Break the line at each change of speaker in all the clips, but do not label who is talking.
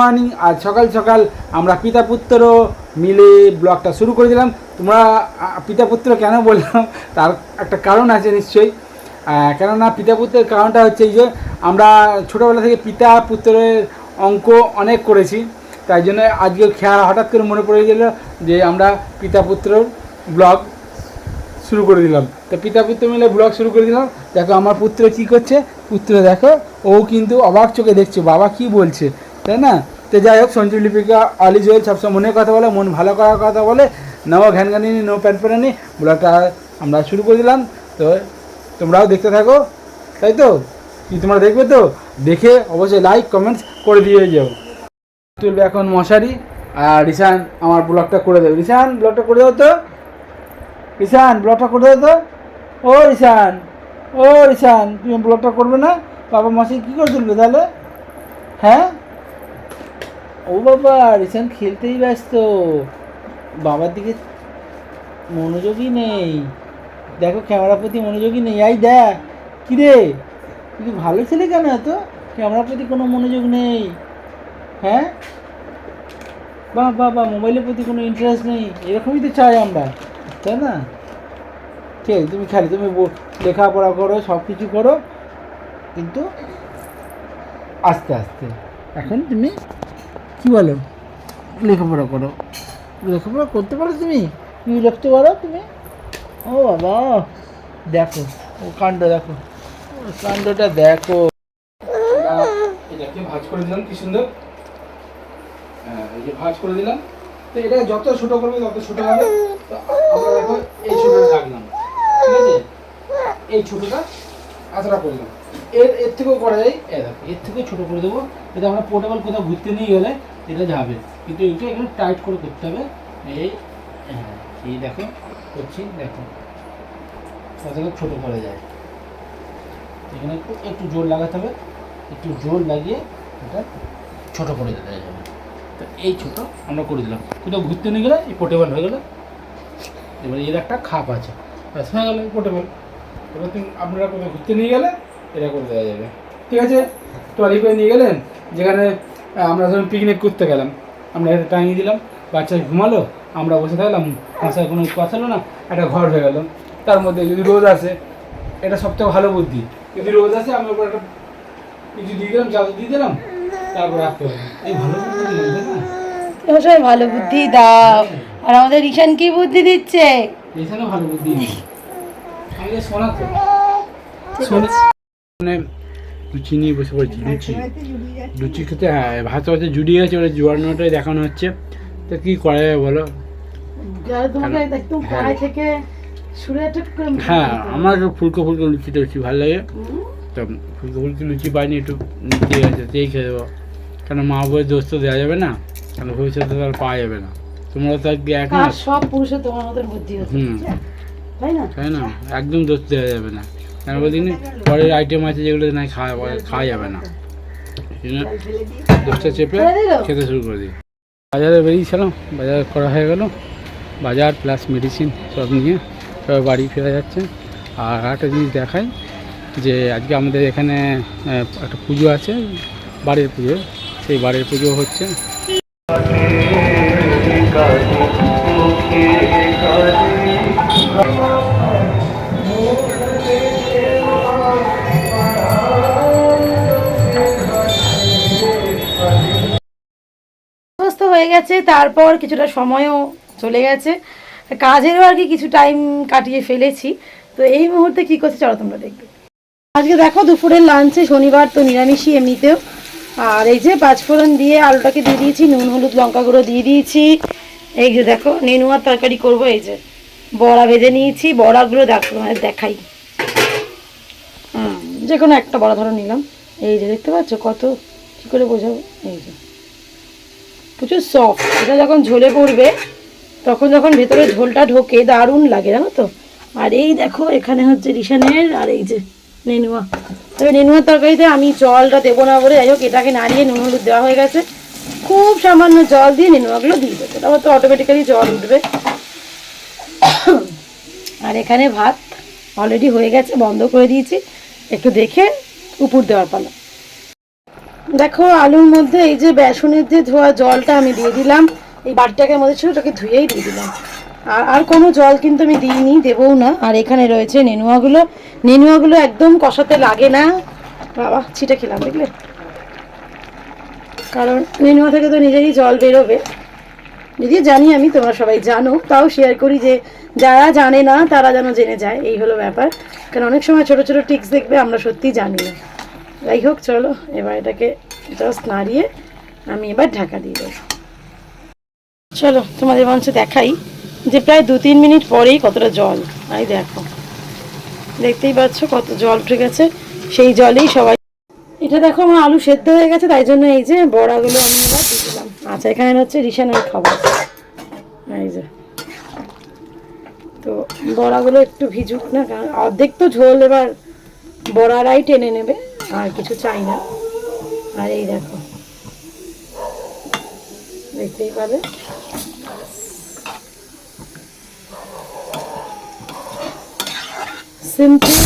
Morning আজ সকাল সকাল আমরা পিতা পুত্র মিলে ব্লগটা শুরু করে দিলাম। তোমরা পিতা পুত্র কেন বললাম? তার একটা কারণ আছে নিশ্চয়ই। কেননা পিতা পুত্রের কারণটা হচ্ছে এই যে, আমরা ছোটোবেলা থেকে পিতা পুত্রের অঙ্ক অনেক করেছি। তাই জন্য আজকে খেয়াল হঠাৎ করে মনে পড়ে গেল যে আমরা পিতা পুত্রর ব্লগ শুরু করে দিলাম। তো পিতা পুত্র মিলে ব্লগ শুরু করে দিলাম। দেখো আমার পুত্র কি করছে? পুত্র দেখো, ও কিন্তু অবাক চোখে দেখছে, বাবা কি বলছে? তাই না? তো যাই হোক, সঞ্জু লিপিকা, আলি জোয়েল সবসময় মনের কথা বলে, মন ভালো করার কথা বলে। নাও, ঘ্যান ঘ্যানিনি নো প্যান প্যানি ব্লগটা আমরা শুরু করে দিলাম। তো তোমরাও দেখতে থাকো, তাই তো? কি তোমরা দেখবে তো? দেখে অবশ্যই লাইক কমেন্টস করে দিয়ে যাও। তুলবে এখন মশারি, আর রিসান আমার ব্লগটা করে দেবে। রিসান ব্লগটা করে দাও তো। রিসান ব্লগটা করে দাও তো। ও রিসান ও রিসান তুমি ব্লগটা করবে না? বাবা মাসি কী করে তুলবে তাহলে? হ্যাঁ? ও বাবা রিসান খেলতেই ব্যস্ত। বাবার দিকে মনোযোগই নেই। দেখো, ক্যামেরার প্রতি মনোযোগই নেই। এই দেখ কী রে তুই ভালো ছেলে কেন এত? ক্যামেরার প্রতি কোনো মনোযোগ নেই। হ্যাঁ? বাহ বাহ বাহ মোবাইলের প্রতি কোনো ইন্টারেস্ট নেই। এরকমই তো চাই আমরা, তাই না? ঠিক আছে তুমি খেলো, তুমি ব- লেখাপড়া করো সব কিছু করো। কিন্তু আস্তে আস্তে। এখন তুমি কি বলো? লেখাপড়া করো। লেখাপড়া করতে পারো তুমি? তুমি লিখতে পারো তুমি? ও বাবা দেখো ও কাণ্ড দেখো। ও কাণ্ডটা দেখো। এটাকে ভাজ করে দিলাম? কি সুন্দর? হ্যাঁ এই যে ভাজ করে দিলাম। তো এটা যত ছোট করবে তত ছোট হবে। তো আমরা দেখো এই ছোটটা রাখলাম। ঠিক আছে? এই ছোটটা এতটা করলাম এর এর থেকেও করা যায়। এ দেখো এর থেকেও ছোট করে দেবো। এটা আমরা পোর্টেবল কোথাও ঘুরতে নিয়ে গেলে এটা যাবে। কিন্তু এটা এখানে টাইট করে করতে হবে। এই হ্যাঁ এই দেখো করছি দেখো। কতটা ছোট করা যায়। এখানে একটু একটু জোর লাগাতে হবে। একটু জোর লাগিয়ে এটা ছোটো করে দিতে যাবে তো এই ছোটো আমরা করে দিলাম। কোথাও ঘুরতে নিয়ে গেলে এই পোর্টেবল হয়ে গেলো। এবারে এর একটা খাপ আছে। ব্যাস হয়ে গেলো পোর্টেবল এবার তুমি আপনারা কোথাও ঘুরতে নিয়ে গেলে এটা করে দেওয়া যাবে। ঠিক আছে? ট্রলি করে নিয়ে গেলেন যেখানে আমরা ধরুন পিকনিক করতে গেলাম। আমরা এটা টাঙিয়ে দিলাম বাচ্চা ঘুমালো আমরা বসে থাকলাম ভাষায় কোনো কথা হলো না একটা ঘর হয়ে গেল। তার মধ্যে যদি রোজ আসে এটা সবথেকে ভালো বুদ্ধি। যদি রোজ আসে আমি ওপর একটা কিছু দিয়ে দিলাম চাদর দিয়ে দিলাম তারপর রাখতে হবে এই ভালো বুদ্ধি না?
সবাই ভালো বুদ্ধি দাও। আর আমাদের ঈশান কি বুদ্ধি দিচ্ছে?
এখানে ভালো বুদ্ধি নেই। আমি যে শোনা তো মানে লুচি নিয়ে বসে পড়েছি লুচি। লুচি খেতে হ্যাঁ ভাত ভাতে জুড়িয়ে আছে ওটা জোয়ানোটাই দেখানো হচ্ছে। তো কী করা যাবে বলো? হ্যাঁ। আমার একটু ফুলকো ফুলকো লুচিটা বেশি ভালো লাগে। তো ফুলকো ফুলকো লুচি পাইনি একটু দিয়ে গেছে সেই খেয়ে দেবো কেন মা বই দোষ তো দেওয়া যাবে না কেন ভবিষ্যতে তো আর পাওয়া যাবে না। তোমরা তো এক
সব পুরুষের তোমার মতন বুদ্ধি
হুম।
তাই না?
তাই না? একদম দোষ দেওয়া যাবে না। কেন বলদিন পরের আইটেম আছে যেগুলো না খাওয়া খাওয়া যাবে না। জন্য দোষটা চেপে খেতে শুরু করে দিই। বাজারে বেরিয়েছিলাম বাজার করা হয়ে গেল। বাজার প্লাস মেডিসিন সব নিয়ে সবাই বাড়ি ফেরা যাচ্ছে। আর একটা জিনিস দেখাই যে আজকে আমাদের এখানে একটা পুজো আছে বাড়ির পুজো। সেই বাড়ির পুজো হচ্ছে
হয়ে গেছে, তারপর কিছুটা সময়ও চলে গেছে। কাজেরও আর কি কিছু টাইম কাটিয়ে ফেলেছি। তো এই মুহূর্তে কি করছে চলো তোমরা দেখবে। আজকে দেখো দুপুরের লাঞ্চে শনিবার তো নিরামিষই এমনিতেও। আর এই যে পাঁচফোড়ন দিয়ে আলুটাকে দিয়ে দিয়েছি, নুন, হলুদ, লঙ্কা গুঁড়ো দিয়ে দিয়েছি। এই যে দেখো, নেনুয়ার তরকারি করব, এই যে বড়া ভেজে নিয়েছি। বড়াগুলো দেখো তোমাদের দেখাই। যে কোনো একটা বড়া ধরো নিলাম। এই যে দেখতে পাচ্ছ কত, কী করে বোঝাবো? এই যে। প্রচুর সফট এটা যখন ঝোলে পড়বে, তখন যখন ভেতরে ঝোলটা ঢোকে, দারুণ লাগে, জানো তো? আর এই দেখো, এখানে হচ্ছে রিসানের আর এই যে নেনুয়া। তবে নেনুয়ার তরকারিতে আমি জলটা দেবো না বলে, যাই হোক, এটাকে নাড়িয়ে নুন হলুদ দেওয়া হয়ে গেছে। খুব সামান্য জল দিয়ে নেনুয়াগুলো দিয়ে দেবো। তারপর তো অটোমেটিক্যালি জল উঠবে। আর এখানে ভাত অলরেডি হয়ে গেছে, বন্ধ করে দিয়েছি। একটু দেখে উপর দেওয়ার পালা। দেখো, আলুর মধ্যে এই যে বেসনের যে ধোয়া জলটা আমি দিয়ে দিলাম, এই বাটিটাকে মধ্যে ছিল ওটাকে ধুয়েই দিয়ে দিলাম। আর আর কোনো জল কিন্তু আমি দিইনি, দেবও না। আর এখানে রয়েছে নেনুয়াগুলো। নেনুয়াগুলো একদম কষাতে লাগে না। বাবা, ছিটে খেলাম, দেখলে? কারণ নেনুয়া থেকে তো নিজেরই জল বেরোবে। যদিও জানি আমি, তোমরা সবাই জানো, তাও শেয়ার করি যে যারা জানে না, তারা যেন জেনে যায়, এই হলো ব্যাপার। কারণ অনেক সময় ছোট ছোট টিক্স দেখবে, আমরা সত্যিই জানি না। যাই হোক চলো, এবার এটাকে জাস্ট নাড়িয়ে আমি এবার ঢাকা দিয়ে দেবো। চলো, তোমাদের মঞ্চ দেখাই যে প্রায় দু তিন মিনিট পরেই কতটা জল। এই দেখো, দেখতেই পাচ্ছ কত জল উঠে গেছে। সেই জলেই সবাই এটা দেখো, আমার আলু সেদ্ধ হয়ে গেছে, তাই জন্য এই যে বড়াগুলো আমি এবার দিয়ে দিলাম। আচ্ছা এখানে হচ্ছে রিসানের খাবার। এই যে। তো বড়াগুলো একটু ভিজুক না, কারণ অর্ধেক তো ঝোল এবার বড়ারাই টেনে নেবে। আর কিছু চাই না। আর এই দেখো। দেখতেই পাবে? সিম্পল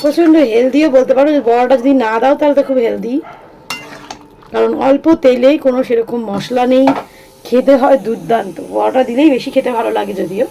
প্রচণ্ড হেলদিও বলতে পারো। বড়াটা যদি না দাও, তাহলে তো খুব হেলদি কারণ অল্প তেলেই কোনো সেরকম মশলা নেই। খেতে হয় দুর্দান্ত। বড়াটা দিলেই বেশি খেতে ভালো লাগে যদিও।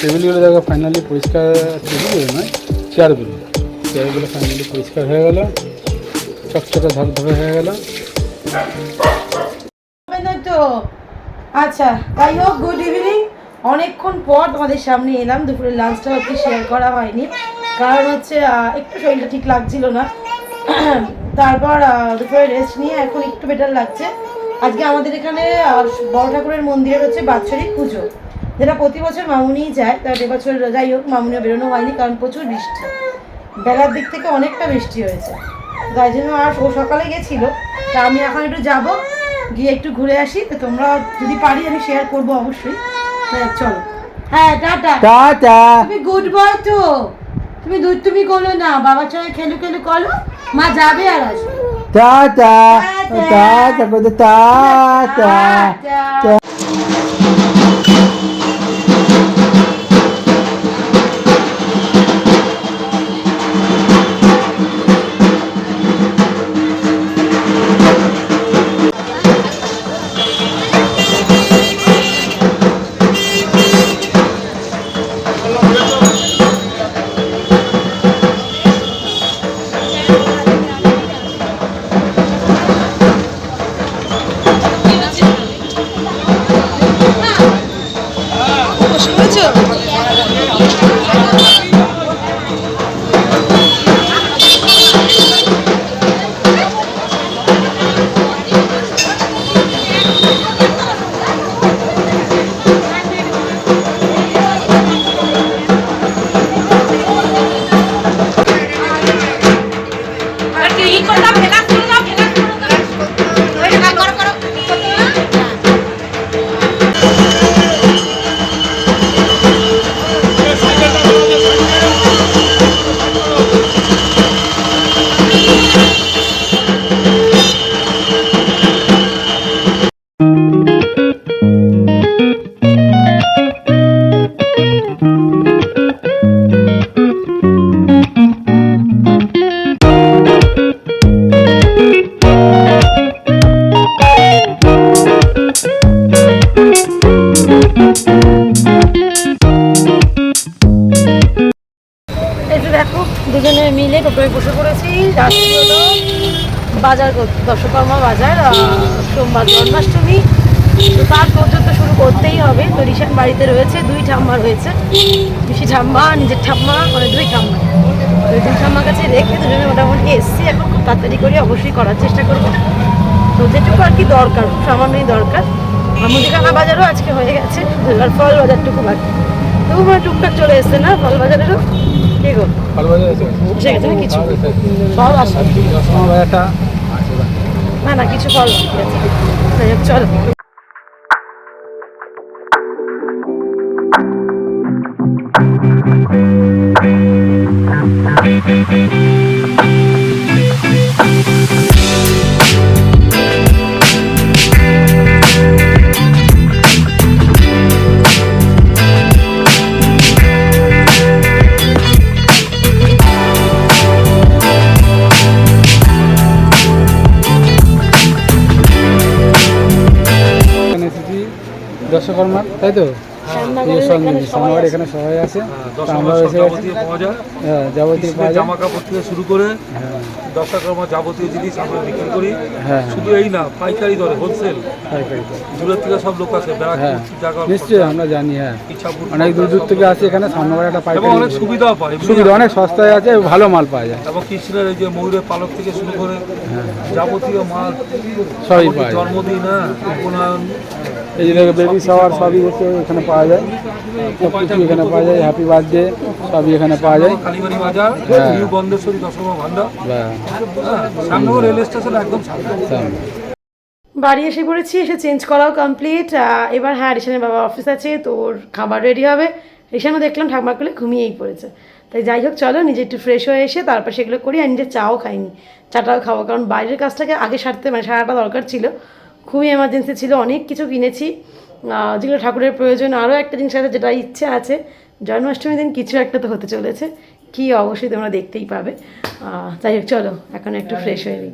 টেবিলগুলো দেখো ফাইনালি পরিষ্কার টেবিলগুলো নয় চেয়ারগুলো চেয়ারগুলো ফাইনালি পরিষ্কার হয়ে গেল। চকচকে ধকধকে হয়ে গেল।
আচ্ছা তাই হোক গুড ইভিনিং অনেকক্ষণ পর তোমাদের সামনে এলাম। দুপুরে লাঞ্চটা হচ্ছে শেয়ার করা হয়নি। কারণ হচ্ছে একটু শরীরটা ঠিক লাগছিল না। তারপর দুপুরে রেস্ট নিয়ে এখন একটু বেটার লাগছে। আজকে আমাদের এখানে বড় ঠাকুরের মন্দিরে হচ্ছে বাৎসরিক পুজো। যেটা প্রতি বছর মামুনিই যায় তার এবছর যাই হোক মামুনিও বেরোনো হয়নি কারণ প্রচুর বৃষ্টি। বেলার দিক থেকে অনেকটা বৃষ্টি হয়েছে। তাই জন্য আর ও সকালে গেছিল তা আমি এখন একটু যাব গিয়ে একটু ঘুরে আসি তো তোমরা যদি পারি আমি শেয়ার করব অবশ্যই। হ্যাঁ চলো। হ্যাঁ টাটা।
টাটা।
তুমি গুড বয় তো। তুমি দুধ তুমি করো না বাবার সঙ্গে খেলু খেলু করো মা যাবে আর আসবে।
টাটা। টাটা। Ta-ta
ta-ta. যাচ্ছি হলো বাজার দশকর্মা বাজার সোমবার জন্মাষ্টমী। তো তার পর্যন্ত শুরু করতেই হবে। তো রিশান বাড়িতে রয়েছে দুই ঠাম্মা রয়েছে। পিসি ঠাম্মা, নিজের ঠাম্মা মানে দুই ঠাম্মা। এই দুই ঠাম্মার কাছে রেখে দুজনে মোটামুটি এসছি। এখন খুব তাড়াতাড়ি করে অবশ্যই করার চেষ্টা করব। তো যেটুকু আর কি দরকার, সামান্যই দরকার। মুদিখানা বাজারও আজকে হয়ে গেছে। আর ফল বাজারটুকু বাকি। তবু মানে টুকটাক চলে এসছে না, ফল বাজারেরও? না না কিছু ফল বাকি আছে যাই
তাই তো?
এখানে সবাই আছে।
আমরা
যাবতীয়
হ্যাঁ
জামা কাপড় থেকে শুরু করে
হ্যাঁ।
যাবতীয় জিনিস আমরা বিক্রি করি।
হ্যাঁ।
শুধু এই না পাইকারি দরে হোলসেল দূরের থেকে সব লোক আসে
হ্যাঁ। নিশ্চয়ই আমরা জানি হ্যাঁ। অনেক দূর দূর থেকে আসে এখানে সামনে একটা পাইকারি
অনেক সুবিধাও পায়
সুবিধা অনেক সস্তায় আছে ভালো মাল পাওয়া যায়।
এবং কৃষ্ণের এই যে ময়ূরের পালক থেকে শুরু করে যাবতীয় মাল
সবই যায়।
জন্মদিন হ্যাঁ উপনয়ন
এই যে বেবি শাওয়ার সবই হচ্ছে এখানে পাওয়া যায়। সব কিছু এখানে পাওয়া যায়। হ্যাপি বার্থডে সবই এখানে পাওয়া যায়।
কালীবাড়ি বাজার
হ্যাঁ।
হ্যাঁ।
বাড়ি এসে পড়েছি এসে চেঞ্জ করাও কমপ্লিট এবার হ্যাঁ রিশানের বাবা অফিস আছে তো ওর খাবার রেডি হবে। রিশানও দেখলাম ঠাকুমার কোলে ঘুমিয়েই পড়েছে। তাই যাই হোক চলো নিজে একটু ফ্রেশ হয়ে এসে তারপর সেগুলো করি। আর নিজে চাও খাইনি। চাটাও খাব কারণ বাইরের কাজটাকে আগে সারতে মানে সারাটা দরকার ছিল। খুবই এমার্জেন্সি ছিল অনেক কিছু কিনেছি। যেগুলো ঠাকুরের প্রয়োজন আরও একটা জিনিস আছে যেটা ইচ্ছে আছে। জন্মাষ্টমীর দিন কিছু একটা তো হতে চলেছে কি অবশ্যই তোমরা দেখতেই পাবে। তাই যাই হোক চলো এখন একটু ফ্রেশ হয়ে নিই।